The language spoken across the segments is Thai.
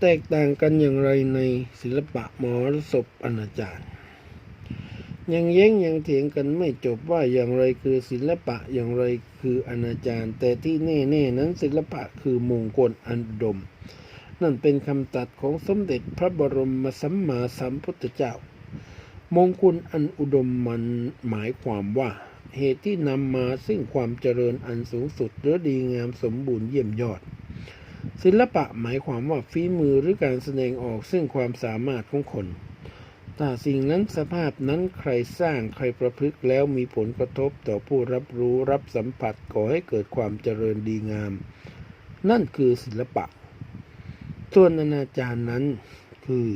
แตกต่างกันอย่างไรในศิลปะมหรสพอนาจารยังแย้งยังเถียงกันไม่จบว่าอย่างไรคือศิลปะอย่างไรคืออนาจารแต่ที่แน่ๆนั้นศิลปะคือมงคลอันอุดม นั่นเป็นคำตัดของสมเด็จพระบรมสัมมาสัมพุทธเจ้า มงคลอันอุดมมันหมายความว่าเหตุที่นำมาซึ่งความเจริญอันสูงสุดและดีงามสมบูรณ์เยี่ยมยอด ศิลปะหมายความว่าฝีมือหรือการแสดงออกซึ่งความสามารถของคนถ้าสิ่งนั้นสภาพนั้นใครสร้างใครประพฤติแล้วมีผลกระทบต่อผู้รับรู้รับสัมผัสก่อให้เกิดความเจริญดีงาม นั่นคือศิลปะ ส่วนอนาจารนั้นคือ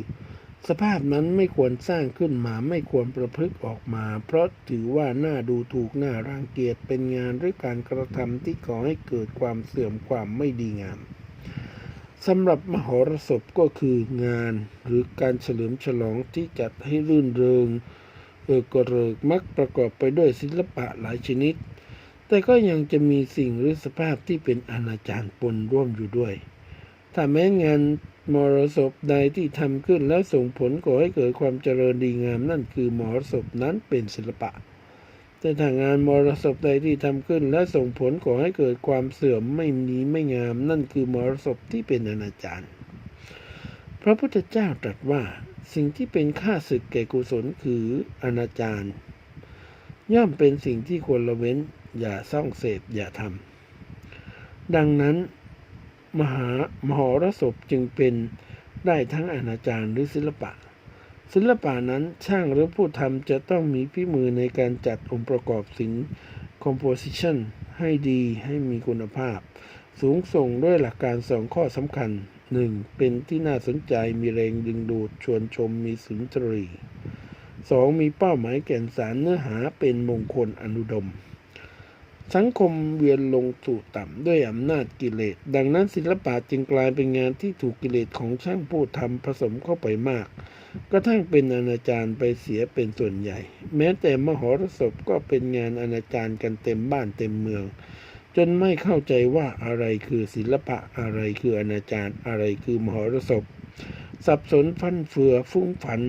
สภาพนั้นไม่ควรสร้างขึ้นมาไม่ควรประพฤติออกมา เพราะถือว่าหน่าดูถูกหน่ารังเกียจเป็นงานหรือการกระทำที่ก่อให้เกิดความเสื่อมความไม่ดีงาม สำหรับมหรสพก็คืองานหรือการเฉลิมฉลองที่จัดให้รื่นเริงเอกรเริกมักประกอบไปด้วยศิลปะหลายชนิด แต่ก็ยังจะมีสิ่งหรือสภาพที่เป็นอนาจารปนร่วมอยู่ด้วย ถ้าแม้งานมรสพใดที่ทำขึ้นแล้วส่งผลก่อให้เกิดความเจริญดีงามนั่นคือมรสพนั้นเป็นศิลปะ แต่ถ้างานมรสพใดที่ทำขึ้น และส่งผลก่อให้เกิดความเสื่อมไม่มีไม่งาม นั่นคือมรสพที่เป็นอนาจารพระพุทธเจ้าตรัสว่าสิ่งที่เป็นค่าศึกแก่กุศลคืออนาจารย่อมเป็นสิ่งที่ควรละเว้น อย่าซ่องเสพอย่าทำดังนั้น มหามหรสพจึงเป็นได้ทั้งอนาจารหรือศิลปะ ศิลปะนั้นช่างหรือผู้ทำจะต้องมีพิมือในการจัดองค์ประกอบสิน composition ให้ดีให้มีคุณภาพ สูงส่งด้วยหลักการสองข้อสำคัญ 1. เป็นที่น่าสนใจมีแรงดึงดูดชวนชมมีสุนทรี 2. มีเป้าหมายแก่นสารเนื้อหาเป็นมงคลอนุดม สังคมเวียนลงสู่ต่ำด้วยอำนาจกิเลส ดังนั้นศิลปะจึงกลายเป็นงานที่ถูกกิเลสของช่างผู้ทำผสมเข้าไปมาก กระทั่งเป็นอนาจารไปเสียเป็นส่วนใหญ่ แม้แต่มหรสพก็เป็นงานอนาจารกันเต็มบ้านเต็มเมือง จนไม่เข้าใจว่าอะไรคือศิลปะอะไรคืออนาจารอะไรคือมหรสพ สับสนฟันเฟือฟุ้งฝัน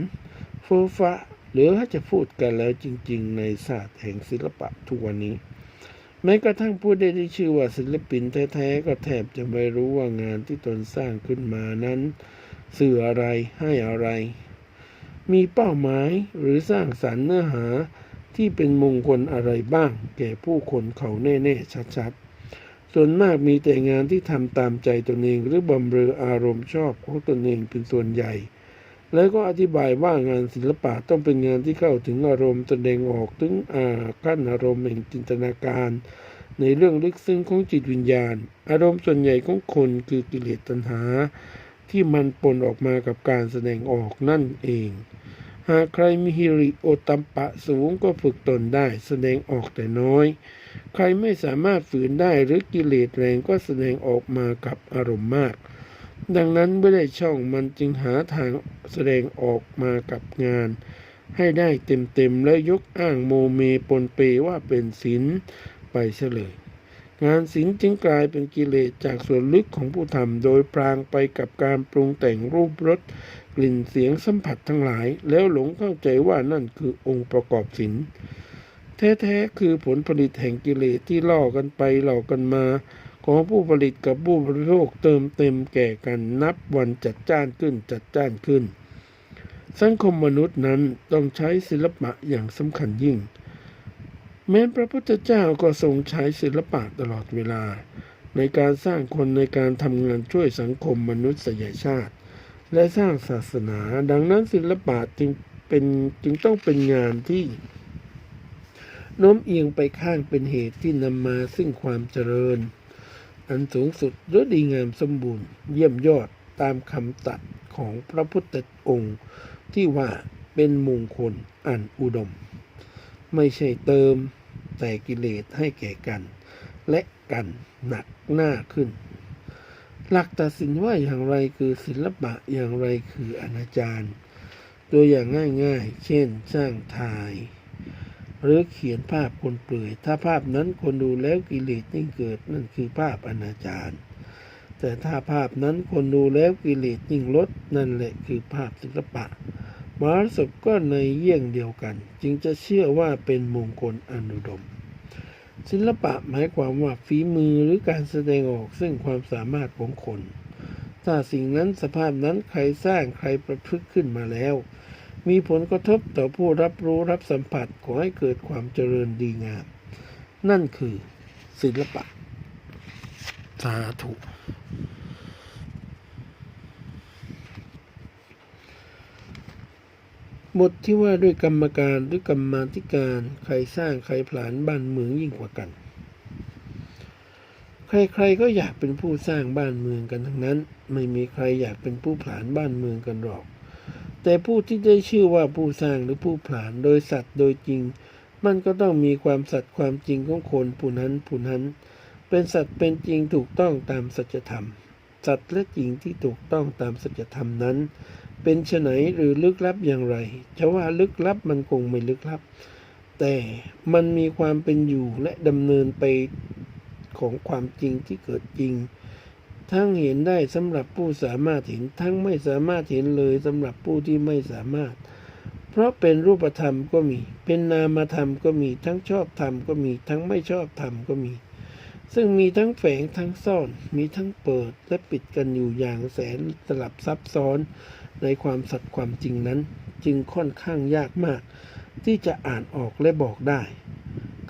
เฟ้อฟ้าหรือถ้าจะพูดกันแล้วจริง ๆ ในศาสตร์แห่งศิลปะทุกวันนี้ แม้กระทั่งผู้ได้ที่ชื่อว่าศิลปินแท้ๆก็แทบจะไม่รู้ว่างานที่ตนสร้างขึ้นมานั้น สื่ออะไรให้อะไร มีเป้าหมายหรือสร้างสรรค์เนื้อหาที่เป็นมงคลอะไรบ้าง แก่ผู้คนเขาแน่ๆชัดๆ ส่วนมากมีแต่งานที่ทำตามใจตนเองหรือบำเรออารมณ์ชอบของตนเองเป็นส่วนใหญ่ แล้วก็อธิบายว่างานศิลปะต้องเป็นงานที่เข้าถึงอารมณ์แสดงออกถึงอาขั้นอารมณ์แห่งจินตนาการ ในเรื่องลึกซึ้งของจิตวิญญาณ อารมณ์ส่วนใหญ่ของคนคือกิเลสตัณหา ที่มันปนออกมากับการแสดงออกนั่นเอง หากใครมีฮิริโอตัมปะสูงก็ฝึกตนได้แสดงออกแต่น้อย ใครไม่สามารถฝืนได้หรือกิเลสแรงก็แสดงออกมากับอารมณ์มาก ดังนั้นเมื่อได้ช่องมันจึงหาทางแสดงออกมากับงาน ให้ได้เต็มๆและยกอ้างโมเมปนเปว่าเป็นศีลไปเฉลย งานศิลป์จึงกลายเป็นกิเลสจากส่วนลึกของผู้ทำโดยพรางไปกับการปรุงแต่งรูปรสกลิ่นเสียงสัมผัสทั้งหลาย แล้วหลงเข้าใจว่านั่นคือองค์ประกอบศิลป์แท้ๆคือผลผลิตแห่งกิเลสที่ล่อกันไปหลอกกันมา ของผู้ผลิตกับผู้บริโภคเติมเต็มแก่กันนับวันจัดจ้านขึ้นจัดจ้านขึ้น สังคมมนุษย์นั้นต้องใช้ศิลปะอย่างสำคัญยิ่ง แม้พระพุทธเจ้าก็ทรงใช้ศิลปะตลอดเวลา ในการสร้างคนในการทำงานช่วยสังคมมนุษยชาติ และสร้างศาสนา ดังนั้นศิลปะจึงเป็นจึงต้องเป็นงานที่โน้มเอียงไปข้างเป็นเหตุที่นำมาซึ่งความเจริญ อันสูงสุดและดีงามสมบูรณ์เยี่ยมยอดตามคำตรัสของพระพุทธองค์ ที่ว่าเป็นมงคลอันอุดม ไม่ใช่เติมแต่กิเลสให้แก่กัน และกันหนักหน้าขึ้น หลักตัดสินว่าอย่างไรคือศิลปะอย่างไรคืออนาจารตัวอย่างง่ายๆ เช่น สร้างถ่าย หรือเขียนภาพคนเปลือย ถ้าภาพนั้นคนดูแล้วกิเลสยิ่งเกิดนั่นคือภาพอนาจารแต่ถ้าภาพนั้นคนดูแล้วกิเลสยิ่งลดนั่นแหละคือภาพศิลปะ มหรสพก็ในเยี่ยงเดียวกัน จึงจะเชื่อว่าเป็นมงคลอนุดม ศิลปะหมายความว่าฝีมือหรือการแสดงออกซึ่งความสามารถของคน ถ้าสิ่งนั้นสภาพนั้นใครสร้างใครประพฤติขึ้นมาแล้ว มีผลกระทบต่อผู้รับรู้รับสัมผัสขอให้เกิดความเจริญดีงาม นั่นคือศิลปะสาธุ บทที่ว่าด้วยกรรมการหรือกรรมาธิการใครสร้างใครผลานบ้านเมืองยิ่งกว่ากัน ใครๆก็อยากเป็นผู้สร้างบ้านเมืองกันทั้งนั้น ไม่มีใครอยากเป็นผู้ผลานบ้านเมืองกันหรอก แต่ผู้ที่ได้ชื่อว่าผู้สร้างหรือผู้ผลานโดยสัตว์โดยจริง มันก็ต้องมีความสัตย์ความจริงของคนผู้นั้นผู้นั้น เป็นสัตว์เป็นจริงถูกต้องตามสัจธรรม สัตว์และจริงที่ถูกต้องตามสัจธรรมนั้น เป็นไฉนหรือลึกลับอย่างไรจะว่าลึกลับมันคงไม่ลึกลับ แต่มันมีความเป็นอยู่และดำเนินไปของความจริงที่เกิดจริง ทั้งเห็นได้สำหรับผู้สามารถเห็นทั้งไม่สามารถเห็นเลยสำหรับผู้ที่ไม่สามารถ เพราะเป็นรูปธรรมก็มี เป็นนามธรรมก็มีทั้งชอบธรรมก็มี ทั้งไม่ชอบธรรมก็มี ซึ่งมีทั้งแฝงทั้งซ่อน มีทั้งเปิดและปิดกันอยู่อย่างแสนสลับซับซ้อน ในความสัตย์ความจริงนั้น จึงค่อนข้างยากมาก ที่จะอ่านออกและบอกได้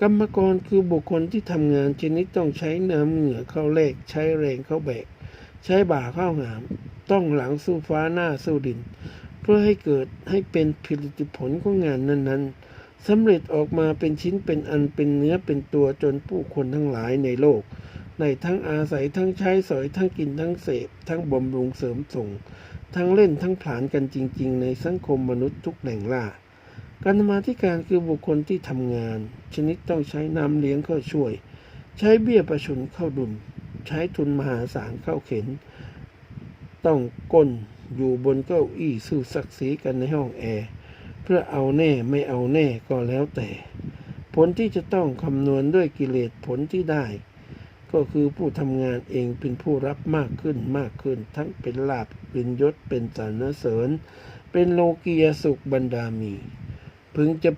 กรรมกรคือบุคคลที่ทำงานชนิดต้องใช้น้ำเหงื่อเข้าแลกใช้แรงเข้าแบก ใช้บ่าเข้าหาม ต้องหลังสู้ฟ้าหน้าสู้ดิน เพื่อให้เกิดให้เป็นผลิตผลของงานนั้นๆสำเร็จออกมาเป็นชิ้นเป็นอันเป็นเนื้อเป็นตัวจนผู้คนทั้งหลายในโลกในทั้งอาศัยทั้งใช้สอยทั้งกินทั้งเสพ ทั้งบำรุงเสริมส่ง ทั้งเล่นทั้งผลานกันจริง ๆ ในสังคมมนุษย์ทุกแหล่งล่า การมาธิการคือบุคคลที่ทำงาน ชนิดต้องใช้น้ำเลี้ยงเข้าช่วย ใช้เบี้ยประชุนเข้าดุล ใช้ทุนมหาศาลเข้าเข็น ต้องก้นอยู่บนเก้าอี้สู้ศักดิ์ศรีกันในห้องแอร์เพื่อเอาแน่ไม่เอาแน่ก็แล้วแต่ ผลที่จะต้องคำนวณด้วยกิเลสผลที่ได้ ก็คือผู้ทำงานเองเป็นผู้รับมากขึ้นมากขึ้น ทั้งเป็นลาบเป็นยศเป็นสรรเสริญ เป็นโลกียสุขบรรดามี พึงจะ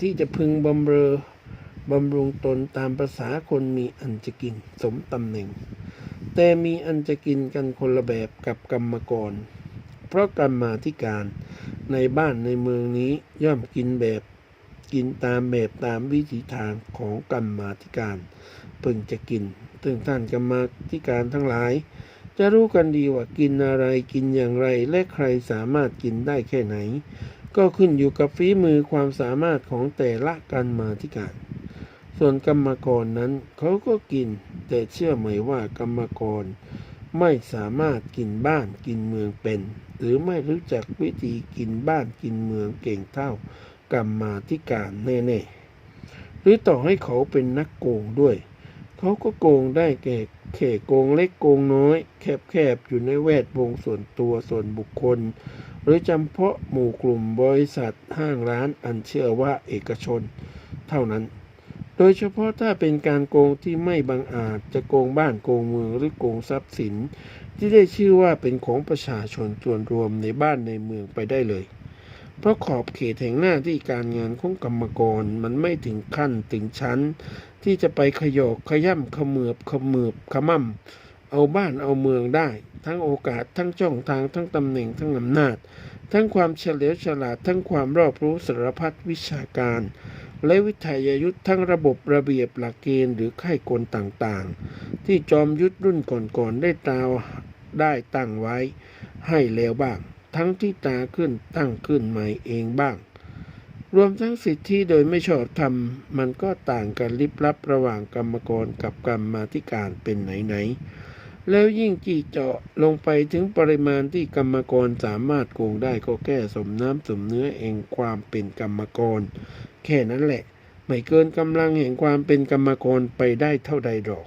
ที่จะพึงบำเรอบำรุงตนตามภาษาคนมีอันจะกินสมตำแหน่ง แต่มีอันจะกินกันคนละแบบกับกรรมกร เพราะกรรมาธิการในบ้านในเมืองนี้ย่อมกินแบบกินตามแบบตามวิถีทางของกรรมาธิการ พึงจะกินซึ่งท่านกรรมาธิการทั้งหลาย จะรู้กันดีว่ากินอะไรกินอย่างไร และใครสามารถกินได้แค่ไหน ก็ขึ้นอยู่กับฝีมือความสามารถของแต่ละกรรมาธิการ ส่วนกรรมกรนั้นเขาก็กิน แต่เชื่อไหมว่ากรรมกร ไม่สามารถกินบ้านกินเมืองเป็น หรือไม่รู้จักวิธีกินบ้านกินเมืองเก่งเท่ากรรมาธิการแน่ๆหรือต่อให้เขาเป็นนักโกงด้วย เขาก็โกงได้แก่เขโกงเล็กโกงน้อย แคบๆ อยู่ในแวดวงส่วนตัวส่วนบุคคล หรือจำเพาะหมู่กลุ่มบริษัทห้างร้านอันเชื่อว่าเอกชน เท่านั้น โดยเฉพาะถ้าเป็นการโกงที่ไม่บังอาจจะโกงบ้านโกงเมืองหรือโกงทรัพย์สิน ที่ได้ชื่อว่าเป็นของประชาชนส่วนรวมในบ้านในเมืองไปได้เลยเพราะขอบเขตแห่งหน้าที่การงานของกรรมกรมันไม่ถึงขั้นถึงชั้น ที่จะไปขยอกขย่ำขมือบขมือบขมั่มเอาบ้านเอาเมืองได้ ทั้งโอกาสทั้งช่องทางทั้งตำแหน่งทั้งอำนาจ ทั้งความเฉลียวฉลาดทั้งความรอบรู้สารพัดวิชาการ และวิทยายุทธ์ทั้งระบบระเบียบหลักเกณฑ์หรือค่ายกลต่างๆ ที่จอมยุทธรุ่นก่อนๆได้ตาวได้ตั้งไว้ ให้แล้วบ้าง ทั้งที่ตาขึ้นตั้งขึ้นใหม่เองบ้าง รวมทั้งสิทธิโดยไม่ชอบธรรม มันก็ต่างกันลิบลับระหว่างกรรมกรกับกรรมมาธิการเป็นไหนๆ แล้วยิ่งจีเจาะลงไปถึงปริมาณที่กรรมกรสามารถโกงได้ก็แก้สมน้ำสมเนื้อเองความเป็นกรรมกร แค่นั้นแหละ ไม่เกินกำลังแห่งความเป็นกรรมกรไปได้เท่าใดดอก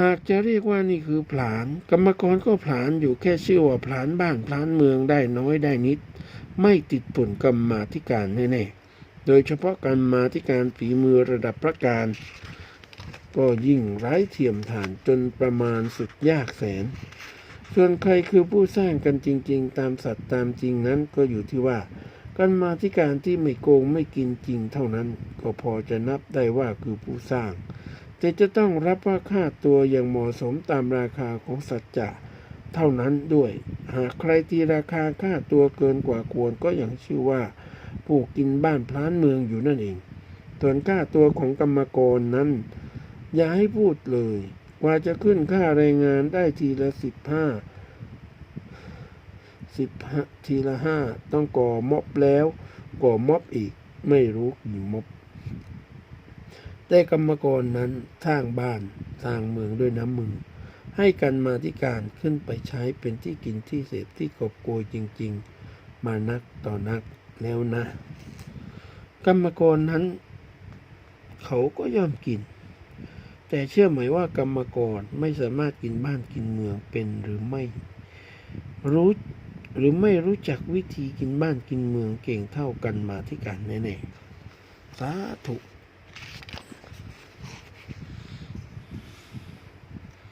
หากจะเรียกว่านี่คือผลาน กรรมกรก็ผลานอยู่แค่ชื่อว่าผลานบ้านผลานเมืองได้น้อยได้นิด ไม่ติดผลกรรมาธิการแน่ๆ โดยเฉพาะกรรมาธิการฝีมือระดับพระการ ก็ยิ่งไร้เทียมทานจนประมาณสุดยากแสน ส่วนใครคือผู้สร้างกันจริงๆ ตามสัตว์ตามจริงนั้นก็อยู่ที่ว่ากันมาที่การที่ไม่โกงไม่กินจริงเท่านั้น ก็พอจะนับได้ว่าคือผู้สร้าง แต่จะต้องรับว่าค่าตัวอย่างเหมาะสมตามราคาของสัจจะเท่านั้นด้วย หากใครตีราคาค่าตัวเกินกว่าควรก็อย่างชื่อว่า ผู้กินบ้านพลานเมืองอยู่นั่นเองส่วนค่าตัวของกรรมกรนั้น อย่าให้พูดเลยกว่าจะขึ้นค่าแรงงานได้ทีละสิบห้าสิบห้าทีละห้าต้องก่อม็อบแล้ว ก่อม็อบอีกไม่รู้กี่ม็อบแต่กรรมกรนั้นสร้างบ้านสร้างเมืองด้วยน้ำมือ ให้กันมาที่การขึ้นไปใช้เป็นที่กินที่เสพที่กอบโกยจริง ๆ มานักต่อนักแล้วนะ กรรมกรนั้น เขาก็ย่อมกิน แต่เชื่อไหมว่ากรรมกรไม่สามารถกินบ้านกินเมืองเป็นหรือไม่ รู้หรือไม่รู้จักวิธีกินบ้านกินเมืองเก่งเท่ากันมาที่การแน่ๆสาธุ